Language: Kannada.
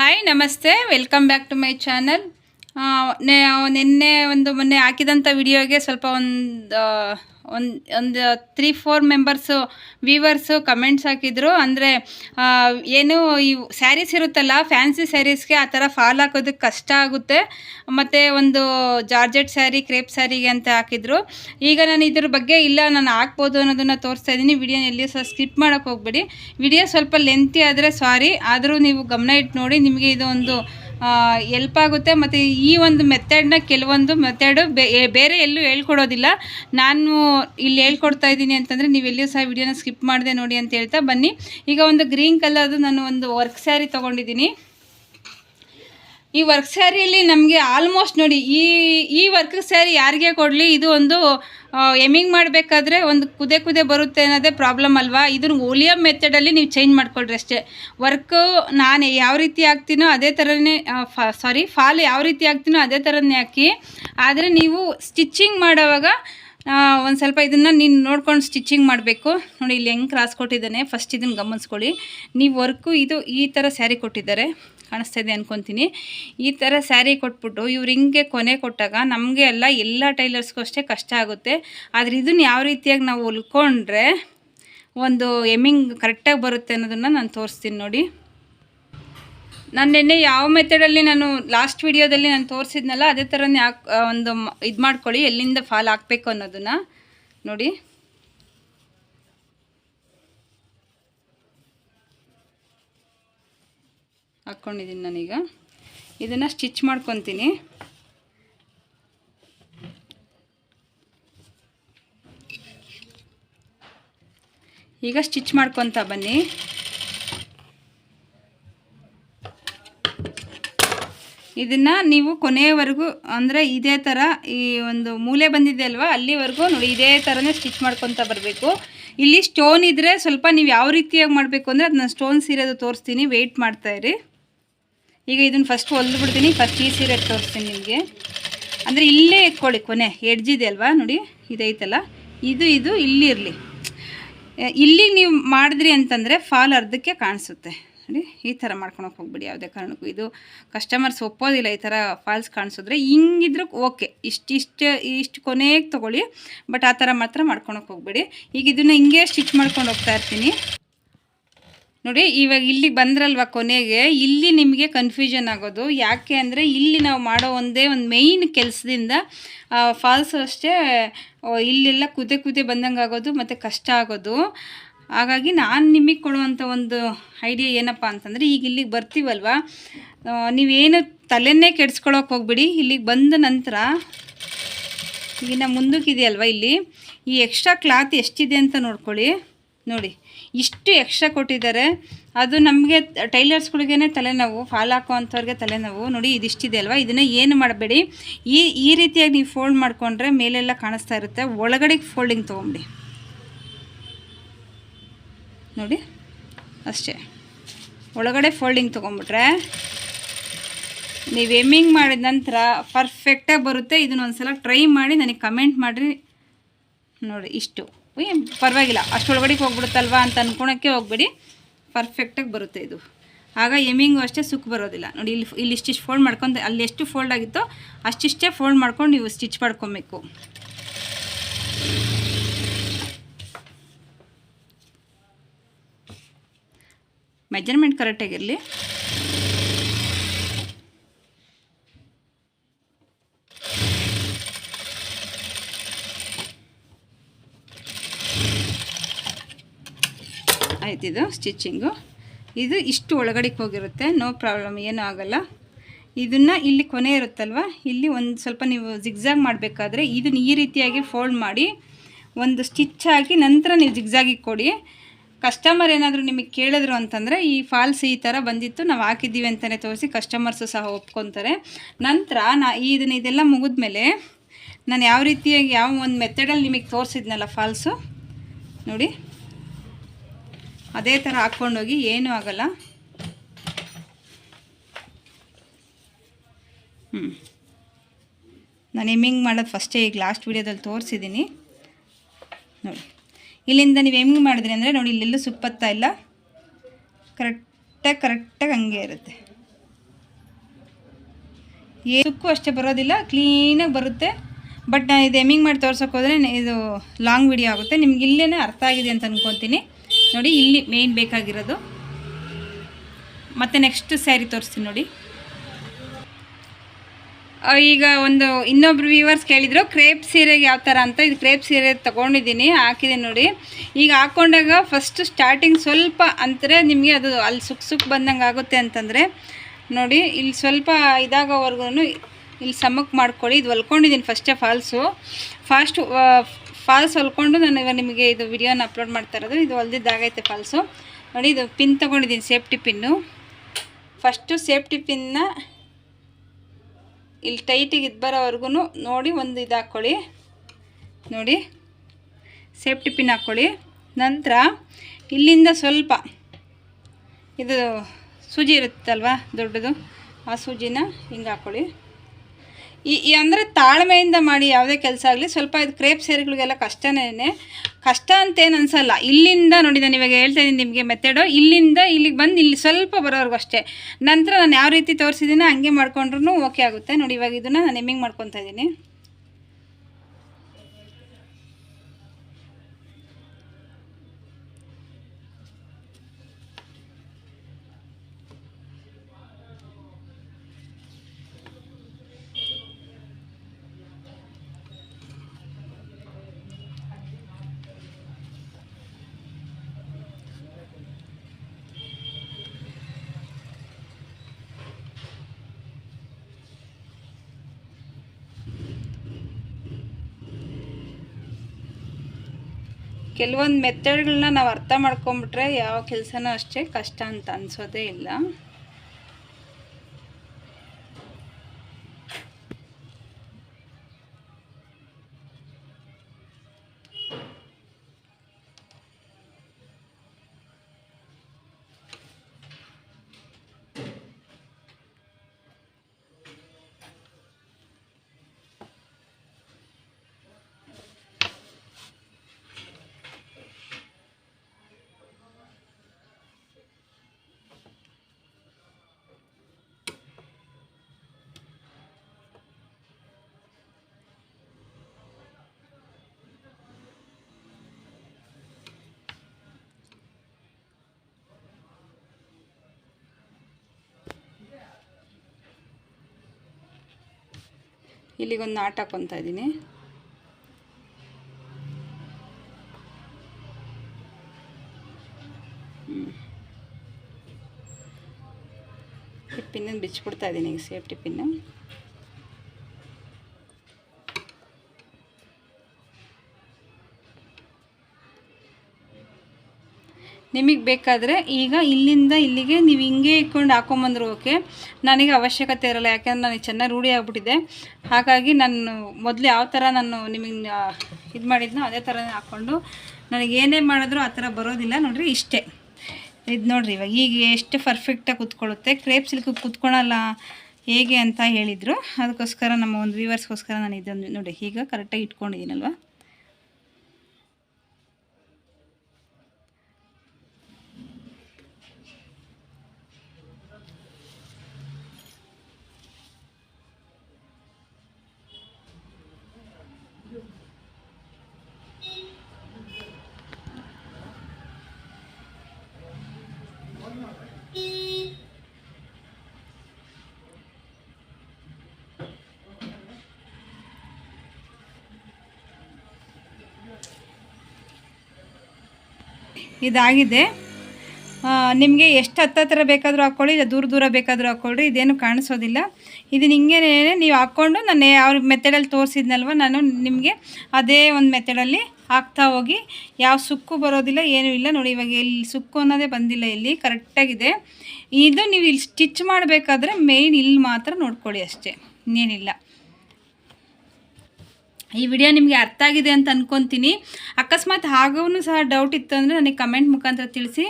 హాయ్ నమస్తే. Welcome back to my channel channel ನಿನ್ನೆ ಒಂದು ಮೊನ್ನೆ ಹಾಕಿದಂಥ ವಿಡಿಯೋಗೆ ಸ್ವಲ್ಪ ಒಂದು ಒಂದು ಒಂದು three four members viewers comments ಹಾಕಿದ್ರು. ಅಂದರೆ ಏನು ಈ ಸ್ಯಾರೀಸ್ ಇರುತ್ತಲ್ಲ ಫ್ಯಾನ್ಸಿ ಸ್ಯಾರೀಸ್ಗೆ ಆ ಥರ ಫಾಲ್ ಹಾಕೋದಕ್ಕೆ ಕಷ್ಟ ಆಗುತ್ತೆ. ಮತ್ತು ಒಂದು ಜಾರ್ಜೆಟ್ ಸ್ಯಾರಿ ಕ್ರೇಪ್ ಸ್ಯಾರಿಗೆ ಅಂತ ಹಾಕಿದ್ರು. ಈಗ ನಾನು ಇದ್ರ ಬಗ್ಗೆ ಇಲ್ಲ, ನಾನು ಹಾಕ್ಬೋದು ಅನ್ನೋದನ್ನು ತೋರಿಸ್ತಾ ಇದ್ದೀನಿ ವಿಡಿಯೋ ಎಲ್ಲಿ ಸಹ ಸ್ಕಿಪ್ ಮಾಡೋಕ್ಕೆ ಹೋಗ್ಬೇಡಿ. ವಿಡಿಯೋ ಸ್ವಲ್ಪ ಲೆಂತಿ ಆದರೆ ಸಾರಿ ಆದರೂ ನೀವು ಗಮನ ಇಟ್ಟು ನೋಡಿ, ನಿಮಗೆ ಇದು ಒಂದು ಎಲ್ಪ್ ಆಗುತ್ತೆ. ಮತ್ತು ಈ ಒಂದು ಮೆಥಡ್ನ ಕೆಲವೊಂದು ಮೆಥಡು ಬೇರೆ ಎಲ್ಲೂ ಹೇಳ್ಕೊಡೋದಿಲ್ಲ. ನಾನು ಇಲ್ಲಿ ಹೇಳ್ಕೊಡ್ತಾ ಇದ್ದೀನಿ ಅಂತಂದರೆ ನೀವು ಎಲ್ಲಿಯೂ ಸಹ ವಿಡಿಯೋನ ಸ್ಕಿಪ್ ಮಾಡಿದೆ ನೋಡಿ ಅಂತ ಹೇಳ್ತಾ ಬನ್ನಿ. ಈಗ ಒಂದು ಗ್ರೀನ್ ಕಲರ್ದು ನಾನು ಒಂದು ವರ್ಕ್ ಸ್ಯಾರಿ ತೊಗೊಂಡಿದ್ದೀನಿ. ಈ ವರ್ಕ್ ಸ್ಯಾರಿಯಲ್ಲಿ ನಮಗೆ ಆಲ್ಮೋಸ್ಟ್ ನೋಡಿ ಈ ಈ ವರ್ಕ್ ಸ್ಯಾರಿ ಯಾರಿಗೆ ಕೊಡಲಿ? ಇದು ಒಂದು ಎಮಿಂಗ್ ಮಾಡಬೇಕಾದ್ರೆ ಒಂದು ಕುದೆ ಕುದೆ ಬರುತ್ತೆ ಅನ್ನೋದೇ ಪ್ರಾಬ್ಲಮ್ ಅಲ್ವಾ? ಇದನ್ನು ಓಲಿಯಮ್ ಮೆಥಡಲ್ಲಿ ನೀವು ಚೇಂಜ್ ಮಾಡ್ಕೊಳ್ರಿ ಅಷ್ಟೇ. ವರ್ಕು ನಾನು ಯಾವ ರೀತಿ ಹಾಕ್ತೀನೋ ಅದೇ ಥರನೇ ಸಾರಿ ಫಾಲ್ ಯಾವ ರೀತಿ ಹಾಕ್ತೀನೋ ಅದೇ ಥರನೇ ಹಾಕಿ, ಆದರೆ ನೀವು ಸ್ಟಿಚ್ಚಿಂಗ್ ಮಾಡೋವಾಗ ಒಂದು ಸ್ವಲ್ಪ ಇದನ್ನು ನೀನು ನೋಡ್ಕೊಂಡು ಸ್ಟಿಚ್ಚಿಂಗ್ ಮಾಡಬೇಕು. ನೋಡಿ ಇಲ್ಲಿ ಹೆಂಗೆ ಕ್ರಾಸ್ ಕೊಟ್ಟಿದ್ದಾನೆ. ಫಸ್ಟ್ ಇದನ್ನು ಗಮನಿಸ್ಕೊಳ್ಳಿ. ನೀವು ವರ್ಕು ಇದು ಈ ಥರ ಸ್ಯಾರಿ ಕೊಟ್ಟಿದ್ದಾರೆ. ಕಾಣಿಸ್ತಾ ಇದೆ ಅನ್ಕೊತೀನಿ. ಈ ಥರ ಸ್ಯಾರಿ ಕೊಟ್ಬಿಟ್ಟು ಇವ್ರು ಹಿಂಗೆ ಕೊನೆ ಕೊಟ್ಟಾಗ ನಮಗೆ ಎಲ್ಲ ಎಲ್ಲ ಟೈಲರ್ಸ್ಗೂ ಅಷ್ಟೇ ಕಷ್ಟ ಆಗುತ್ತೆ. ಆದರೆ ಇದನ್ನು ಯಾವ ರೀತಿಯಾಗಿ ನಾವು ಹೊಲ್ಕೊಂಡ್ರೆ ಒಂದು ಎಮ್ಮಿಂಗ್ ಕರೆಕ್ಟಾಗಿ ಬರುತ್ತೆ ಅನ್ನೋದನ್ನು ನಾನು ತೋರಿಸ್ತೀನಿ ನೋಡಿ. ನಾನು ನಿನ್ನೆ ಯಾವ ಮೆಥಡಲ್ಲಿ ನಾನು ಲಾಸ್ಟ್ ವಿಡಿಯೋದಲ್ಲಿ ನಾನು ತೋರಿಸಿದ್ನಲ್ಲ, ಅದೇ ಥರನೇ ಒಂದು ಇದು ಮಾಡ್ಕೊಳ್ಳಿ, ಎಲ್ಲಿಂದ ಫಾಲ್ ಹಾಕಬೇಕು ಅನ್ನೋದನ್ನು. ನೋಡಿ. ಹಾಕ್ಕೊಂಡಿದ್ದೀನಿ ನಾನೀಗ. ಇದನ್ನು ಸ್ಟಿಚ್ ಮಾಡ್ಕೊತೀನಿ. ಈಗ ಸ್ಟಿಚ್ ಮಾಡ್ಕೊತ ಬನ್ನಿ. ಇದನ್ನು ನೀವು ಕೊನೆಯವರೆಗೂ, ಅಂದರೆ ಇದೇ ಥರ ಈ ಒಂದು ಮೂಲೆ ಬಂದಿದೆ ಅಲ್ವಾ, ಅಲ್ಲಿವರೆಗೂ ನೋಡಿ, ಇದೇ ಥರನೇ ಸ್ಟಿಚ್ ಮಾಡ್ಕೊತ ಬರಬೇಕು. ಇಲ್ಲಿ ಸ್ಟೋನ್ ಇದ್ದರೆ ಸ್ವಲ್ಪ ನೀವು ಯಾವ ರೀತಿಯಾಗಿ ಮಾಡಬೇಕು ಅಂದರೆ ಅದನ್ನ ಸ್ಟೋನ್ ಸೀರೆದು ತೋರಿಸ್ತೀನಿ ವೆಯ್ಟ್ ಮಾಡ್ತಾಯಿರಿ ಈಗ ಇದನ್ನು ಫಸ್ಟ್ ಹೊಲ್ದು ಬಿಡ್ತೀನಿ ಫಸ್ಟ್ ಈ ಸೀರೆ ತೋರಿಸ್ತೀನಿ ನಿಮಗೆ. ಅಂದರೆ ಇಲ್ಲೇ ಎತ್ಕೊಳ್ಳಿ ಕೊನೆ, ಎಡ್ಜಿದೆ ಅಲ್ವಾ, ನೋಡಿ, ಇದೈತಲ್ಲ. ಇದು ಇದು, ಇಲ್ಲಿ ಇರಲಿ. ಇಲ್ಲಿಗೆ ನೀವು ಮಾಡಿದ್ರಿ ಅಂತಂದರೆ, ಫಾಲ್ ಅರ್ಧಕ್ಕೆ ಕಾಣಿಸುತ್ತೆ. ನೋಡಿ ಈ ಥರ ಮಾಡ್ಕೊಳಕ್ಕೆ ಹೋಗ್ಬಿಡಿ. ಯಾವುದೇ ಕಾರಣಕ್ಕೂ ಇದು ಕಸ್ಟಮರ್ಸ್ ಒಪ್ಪೋದಿಲ್ಲ ಈ ಥರ ಫಾಲ್ಸ್ ಕಾಣಿಸಿದ್ರೆ ಹಿಂಗಿದ್ರೂ ಓಕೆ ಇಷ್ಟಿಷ್ಟು ಇಷ್ಟು ಕೊನೆಗೆ ತೊಗೊಳ್ಳಿ ಬಟ್ ಆ ಥರ ಮಾತ್ರ ಮಾಡ್ಕೊಳಕ್ಕೆ ಹೋಗ್ಬೇಡಿ. ಈಗ ಇದನ್ನು ಹಿಂಗೆ ಸ್ಟಿಚ್ ಮಾಡ್ಕೊಂಡು ಹೋಗ್ತಾ ಇರ್ತೀನಿ. ನೋಡಿ, ಇವಾಗ ಇಲ್ಲಿಗೆ ಬಂದ್ರಲ್ವ ಕೊನೆಗೆ? ಇಲ್ಲಿ ನಿಮಗೆ ಕನ್ಫ್ಯೂಷನ್ ಆಗೋದು. ಯಾಕೆ ಅಂದರೆ ಇಲ್ಲಿ ನಾವು ಮಾಡೋ ಒಂದೇ ಒಂದು ಮೇಯ್ನ್ ಕೆಲಸದಿಂದ ಫಾಲ್ಸ್ ಅಷ್ಟೇ ಇಲ್ಲೆಲ್ಲ ಕುದೆ ಕುದೆ ಬಂದಂಗೆ ಆಗೋದು ಮತ್ತು ಕಷ್ಟ ಆಗೋದು. ಹಾಗಾಗಿ ನಾನು ನಿಮಗೆ ಕೊಡುವಂಥ ಒಂದು ಐಡಿಯಾ ಏನಪ್ಪ ಅಂತಂದರೆ, ಈಗ ಇಲ್ಲಿಗೆ ಬರ್ತೀವಲ್ವ? ನೀವೇನು ತಲೆನೇ ಕೆಡ್ಸ್ಕೊಳಕ್ಕೆ ಹೋಗ್ಬಿಡಿ. ಇಲ್ಲಿಗೆ ಬಂದ ನಂತರ ಈಗಿನ ಮುಂದಕ್ಕಿದೆಯಲ್ವ ಇಲ್ಲಿ? ಈ ಎಕ್ಸ್ಟ್ರಾ ಕ್ಲಾತ್ ಎಷ್ಟಿದೆ ಅಂತ ನೋಡ್ಕೊಳ್ಳಿ. ನೋಡಿ, ಇಷ್ಟು ಎಕ್ಸ್ಟ್ರಾ ಕೊಟ್ಟಿದ್ದಾರೆ. ಅದು ನಮಗೆ ಟೈಲರ್ಸ್ಗಳಿಗೇ ತಲೆನೋವು, ಫಾಲ್ ಹಾಕೋ ಅಂಥವ್ರಿಗೆ ತಲೆನೋವು. ನೋಡಿ, ಇದಿಷ್ಟಿದೆ ಅಲ್ವಾ? ಇದನ್ನು ಏನು ಮಾಡಬೇಡಿ. ಈ ಈ ರೀತಿಯಾಗಿ ನೀವು ಫೋಲ್ಡ್ ಮಾಡಿಕೊಂಡ್ರೆ ಮೇಲೆಲ್ಲ ಕಾಣಿಸ್ತಾ ಇರುತ್ತೆ. ಒಳಗಡೆಗೆ ಫೋಲ್ಡಿಂಗ್ ತೊಗೊಂಬಿಡಿ. ನೋಡಿ. ಅಷ್ಟೇ. ಒಳಗಡೆ ಫೋಲ್ಡಿಂಗ್ ತೊಗೊಂಬಿಟ್ರೆ ನೀವು ಎಮ್ಮಿಂಗ್ ಮಾಡಿದ ನಂತರ ಪರ್ಫೆಕ್ಟಾಗಿ ಬರುತ್ತೆ. ಇದನ್ನ ಒಂದು ಸಲ ಟ್ರೈ ಮಾಡಿ ನನಗೆ ಕಮೆಂಟ್ ಮಾಡಿರಿ. ನೋಡಿ, ಇಷ್ಟು. ಪರವಾಗಿಲ್ಲ. ಅಷ್ಟೊಳಗಡೆಗೆ ಹೋಗ್ಬಿಡುತ್ತಲ್ವಾ ಅಂತ ಅಂದ್ಕೊಳಕ್ಕೆ ಹೋಗ್ಬೇಡಿ. ಪರ್ಫೆಕ್ಟಾಗಿ ಬರುತ್ತೆ ಇದು. ಆಗ ಎಮ್ಮಿಂಗು ಅಷ್ಟೇ ಸುಖ ಬರೋದಿಲ್ಲ. ನೋಡಿ, ಇಲ್ಲಿ ಇಲ್ಲಿ ಇಷ್ಟಿಷ್ಟು ಫೋಲ್ಡ್ ಮಾಡ್ಕೊಂಡು ಅಲ್ಲಿ ಎಷ್ಟು ಫೋಲ್ಡ್ ಆಗಿತ್ತೋ ಅಷ್ಟಿಷ್ಟೇ ಫೋಲ್ಡ್ ಮಾಡ್ಕೊಂಡು ನೀವು ಸ್ಟಿಚ್ ಮಾಡ್ಕೊಬೇಕು. ಮೆಜರ್ಮೆಂಟ್ ಕರೆಕ್ಟಾಗಿರಲಿ ಆಯ್ತಿದು ಸ್ಟಿಚ್ಚಿಂಗು. ಇದು ಇಷ್ಟು ಒಳಗಡೆಗೆ ಹೋಗಿರುತ್ತೆ, ನೋ ಪ್ರಾಬ್ಲಮ್, ಏನೂ ಆಗೋಲ್ಲ. ಇದನ್ನು ಇಲ್ಲಿ ಕೊನೆ ಇರುತ್ತಲ್ವ? ಇಲ್ಲಿ ಒಂದು ಸ್ವಲ್ಪ ನೀವು ಜಿಗ್ಜಾಗ್ ಮಾಡಬೇಕಾದ್ರೆ ಇದನ್ನು ಈ ರೀತಿಯಾಗಿ ಫೋಲ್ಡ್ ಮಾಡಿ, ಒಂದು ಸ್ಟಿಚ್ ಹಾಕಿ ನಂತರ ನೀವು ಜಿಗ್ಜಾಗಿಗೆ ಕೊಡಿ. ಕಸ್ಟಮರ್ ಏನಾದರೂ ನಿಮಗೆ ಕೇಳಿದ್ರು ಅಂತಂದರೆ, ಈ ಫಾಲ್ಸ್ ಈ ಥರ ಬಂದಿತ್ತು, ನಾವು ಹಾಕಿದ್ದೀವಿ ಅಂತಲೇ ತೋರಿಸಿ ಕಸ್ಟಮರ್ಸು ಸಹ ಒಪ್ಕೊತಾರೆ. ನಂತರ ನಾ ಇದನ್ನ ಇದೆಲ್ಲ ಮುಗಿದ್ಮೇಲೆ ನಾನು ಯಾವ ರೀತಿಯಾಗಿ, ಯಾವ ಒಂದು ಮೆಥಡಲ್ಲಿ ನಿಮಗೆ ತೋರಿಸಿದ್ನಲ್ಲ ಫಾಲ್ಸು ನೋಡಿ. ಅದೇ ಥರ ಹಾಕ್ಕೊಂಡೋಗಿ ಏನೂ ಆಗಲ್ಲ. ಹ್ಞೂ ನಾನು ಎಮ್ಮಿಂಗ್ ಮಾಡೋದು ಫಸ್ಟೇ ಈಗ ಲಾಸ್ಟ್ ವೀಡಿಯೋದಲ್ಲಿ ತೋರಿಸಿದ್ದೀನಿ ನೋಡಿ. ಇಲ್ಲಿಂದ ನೀವು ಹೆಂಗೆ ಮಾಡಿದ್ರಿ ಅಂದರೆ ನೋಡಿ, ಇಲ್ಲೆಲ್ಲೂ ಸುಪ್ಪತ್ತಾ ಇಲ್ಲ ಕರೆಕ್ಟಾಗಿ ಕರೆಕ್ಟಾಗಿ ಹಂಗೆ ಇರುತ್ತೆ. ಏ ಸುಕ್ಕು ಅಷ್ಟೇ ಬರೋದಿಲ್ಲ ಕ್ಲೀನಾಗಿ ಬರುತ್ತೆ. ಬಟ್ ನಾನು ಇದು ಎಮ್ಮಿಂಗ್ ಮಾಡಿ ತೋರ್ಸೋಕೆ ಹೋದರೆ ಇದು ಲಾಂಗ್ ವಿಡಿಯೋ ಆಗುತ್ತೆ. ನಿಮ್ಗೆ ಇಲ್ಲೇ ಅರ್ಥ ಆಗಿದೆ ಅಂತ ಅಂದ್ಕೊತೀನಿ ನೋಡಿ, ಇಲ್ಲಿ ಮೇಯ್ನ್ ಬೇಕಾಗಿರೋದು. ಮತ್ತು ನೆಕ್ಸ್ಟ್ ಸ್ಯಾರಿ ತೋರಿಸ್ತೀನಿ ನೋಡಿ. ಈಗ ಒಂದು ಇನ್ನೊಬ್ರು ವ್ಯೂವರ್ಸ್ ಕೇಳಿದರು ಕ್ರೇಪ್ ಸೀರೆಗೆ ಯಾವ ಥರ ಅಂತ? ಇದು ಕ್ರೇಪ್ ಸೀರೆ ತೊಗೊಂಡಿದ್ದೀನಿ, ಹಾಕಿದೆ ನೋಡಿ. ಈಗ ಹಾಕ್ಕೊಂಡಾಗ ಫಸ್ಟ್ ಸ್ಟಾರ್ಟಿಂಗ್ ಸ್ವಲ್ಪ ಅಂದರೆ ನಿಮಗೆ ಅದು ಅಲ್ಲಿ ಸುಕ್ ಸುಕ್ ಬಂದಂಗೆ ಆಗುತ್ತೆ ಅಂತಂದರೆ, ನೋಡಿ ಇಲ್ಲಿ ಸ್ವಲ್ಪ ಇದಾಗೋವರೆಗೂ ಇಲ್ಲಿ ಸಮಕ್ಕೆ ಮಾಡ್ಕೊಳ್ಳಿ. ಇದು ಹೊಲ್ಕೊಂಡಿದ್ದೀನಿ ಫಸ್ಟೇ ಫಾಲ್ಸು ಫಾಸ್ಟ್ ಫಾಲ್ಸ್ ಹೊಲ್ಕೊಂಡು ನಾನು ಇವಾಗ ನಿಮಗೆ ಇದು ವಿಡಿಯೋನ ಅಪ್ಲೋಡ್ ಮಾಡ್ತಾ ಇರೋದು. ಇದು ಹೊಲ್ದಿದ್ದಾಗೈತೆ ಫಾಲ್ಸು ನೋಡಿ ಇದು ಪಿನ್ ತೊಗೊಂಡಿದ್ದೀನಿ ಸೇಫ್ಟಿ ಪಿನ್ನು ಫಸ್ಟು ಸೇಫ್ಟಿ ಪಿನ್ನ ಇಲ್ಲಿ ಟೈಟಿಗೆ ಇದು ಬರೋವರೆಗೂ ನೋಡಿ ಒಂದು ಇದು ಹಾಕ್ಕೊಳ್ಳಿ ನೋಡಿ ಸೇಫ್ಟಿ ಪಿನ್ ಹಾಕ್ಕೊಳ್ಳಿ ನಂತರ ಇಲ್ಲಿಂದ ಸ್ವಲ್ಪ ಇದು ಸೂಜಿ ಇರುತ್ತಲ್ವ ದೊಡ್ಡದು, ಆ ಸೂಜಿನ ಹಿಂಗೆ ಹಾಕ್ಕೊಳ್ಳಿ ಈ ಅಂದರೆ ತಾಳ್ಮೆಯಿಂದ ಮಾಡಿ ಯಾವುದೇ ಕೆಲಸ ಆಗಲಿ, ಸ್ವಲ್ಪ ಇದು ಕ್ರೇಪ್ ಸೇರಿಗಳಿಗೆಲ್ಲ ಕಷ್ಟನೇ ಕಷ್ಟ ಅಂತೇನು ಅನಿಸಲ್ಲ. ಇಲ್ಲಿಂದ ನೋಡಿ, ನಾನು ಇವಾಗ ಹೇಳ್ತಾ ಇದ್ದೀನಿ ನಿಮಗೆ ಮೆಥಡು ಇಲ್ಲಿಂದ ಇಲ್ಲಿಗೆ ಬಂದು ಇಲ್ಲಿ ಸ್ವಲ್ಪ ಬರೋವರೆಗೂ ಅಷ್ಟೇ. ನಂತರ ನಾನು ಯಾವ ರೀತಿ ತೋರಿಸಿದ್ದೀನಿ ಹಂಗೆ ಮಾಡ್ಕೊಂಡ್ರೂ ಓಕೆ ಆಗುತ್ತೆ. ನೋಡಿ, ಇವಾಗ ಇದನ್ನು ನಾನು ಎಮ್ಮಿಂಗ್ ಮಾಡ್ಕೊತಾ ಇದ್ದೀನಿ. ಕೆಲವೊಂದು ಮೆಥಡ್ಗಳನ್ನ ನಾವು ಅರ್ಥ ಮಾಡ್ಕೊಂಬಿಟ್ರೆ ಯಾವ ಕೆಲಸನೂ ಅಷ್ಟೇ ಕಷ್ಟ ಅಂತ ಅನ್ಸೋದೇ ಇಲ್ಲ. ಇಲ್ಲಿಗೊಂದು ನಾಟ್ ಹಾಕ್ಕೊತಾ ಇದ್ದೀನಿ. ಪಿನ್ನನ್ನು ಬಿಚ್ಚಿಬಿಡ್ತಾ ಇದ್ದೀನಿ ಈಗ ಸೇಫ್ಟಿ ಪಿನ್ನು ನಿಮಗೆ ಬೇಕಾದರೆ ಈಗ ಇಲ್ಲಿಂದ ಇಲ್ಲಿಗೆ ನೀವು ಹಿಂಗೆ ಇಟ್ಕೊಂಡು ಹಾಕೊಂಬಂದ್ರು ಓಕೆ ನನಗೆ ಅವಶ್ಯಕತೆ ಇರಲ್ಲ, ಯಾಕೆಂದ್ರೆ ನನಗೆ ಚೆನ್ನಾಗಿ ರೂಢಿ ಆಗಿಬಿಟ್ಟಿದೆ ಹಾಗಾಗಿ ನಾನು ಮೊದಲು ಯಾವ ಥರ ನಾನು ನಿಮಗೆ ಇದು ಮಾಡಿದ್ನೋ ಅದೇ ಥರನೇ ಹಾಕ್ಕೊಂಡು ನನಗೆ ಏನೇ ಮಾಡಿದ್ರು ಆ ಥರ ಬರೋದಿಲ್ಲ ನೋಡಿರಿ, ಇಷ್ಟೇ. ಇದು ನೋಡಿರಿ ಇವಾಗ ಈಗ ಎಷ್ಟು ಪರ್ಫೆಕ್ಟಾಗಿ ಕೂತ್ಕೊಳ್ಳುತ್ತೆ. ಕ್ರೇಪ್ ಸಿಲ್ಕ್ ಕೂತ್ಕೊಳಲ್ಲ ಹೇಗೆ ಅಂತ ಹೇಳಿದರು. ಅದಕ್ಕೋಸ್ಕರ ನಮ್ಮ ಒಂದು ವ್ಯೂವರ್ಸ್ಗೋಸ್ಕರ ನಾನು ಇದೊಂದು ನೋಡಿ ಈಗ ಕರೆಕ್ಟಾಗಿ ಇಟ್ಕೊಂಡಿದ್ದೀನಲ್ವ? ಇದಾಗಿದೆ. ನಿಮಗೆ ಎಷ್ಟು ಹತ್ತತ್ರ ಬೇಕಾದರೂ ಹಾಕ್ಕೊಳ್ಳಿ ಇಲ್ಲ ದೂರ ದೂರ ಬೇಕಾದರೂ ಹಾಕ್ಕೊಳ್ಳ್ರಿ ಇದೇನು ಕಾಣಿಸೋದಿಲ್ಲ. ಇದು ಹಿಂಗೇನೆ ನೀವು ಹಾಕ್ಕೊಂಡು ನಾನು ಯಾವ ಮೆಥಡಲ್ಲಿ ತೋರಿಸಿದ್ನಲ್ವ, ನಾನು ನಿಮಗೆ ಅದೇ ಒಂದು ಮೆಥಡಲ್ಲಿ ಹಾಕ್ತಾ ಹೋಗಿ, ಯಾವ ಸುಕ್ಕು ಬರೋದಿಲ್ಲ, ಏನೂ ಇಲ್ಲ. ನೋಡಿ, ಇವಾಗ ಇಲ್ಲಿ ಸುಕ್ಕು ಅನ್ನೋದೇ ಬಂದಿಲ್ಲ ಇಲ್ಲಿ ಕರೆಕ್ಟಾಗಿದೆ. ಇದು ನೀವು ಇಲ್ಲಿ ಸ್ಟಿಚ್ ಮಾಡಬೇಕಾದ್ರೆ ಮೇಯ್ನ್ ಇಲ್ಲಿ ಮಾತ್ರ ನೋಡ್ಕೊಳ್ಳಿ ಅಷ್ಟೇ, ಇನ್ನೇನಿಲ್ಲ. ಈ ವಿಡಿಯೋ ನಿಮಗೆ ಅರ್ಥ ಆಗಿದೆ ಅಂತ ಅನ್ಕೊತೀನಿ. ಅಕಸ್ಮಾತ್ ಹಾಗೂ ಸಹ ಡೌಟ್ ಇತ್ತು ಅಂದರೆ ನನಗೆ ಕಮೆಂಟ್ ಮುಖಾಂತರ ತಿಳಿಸಿ.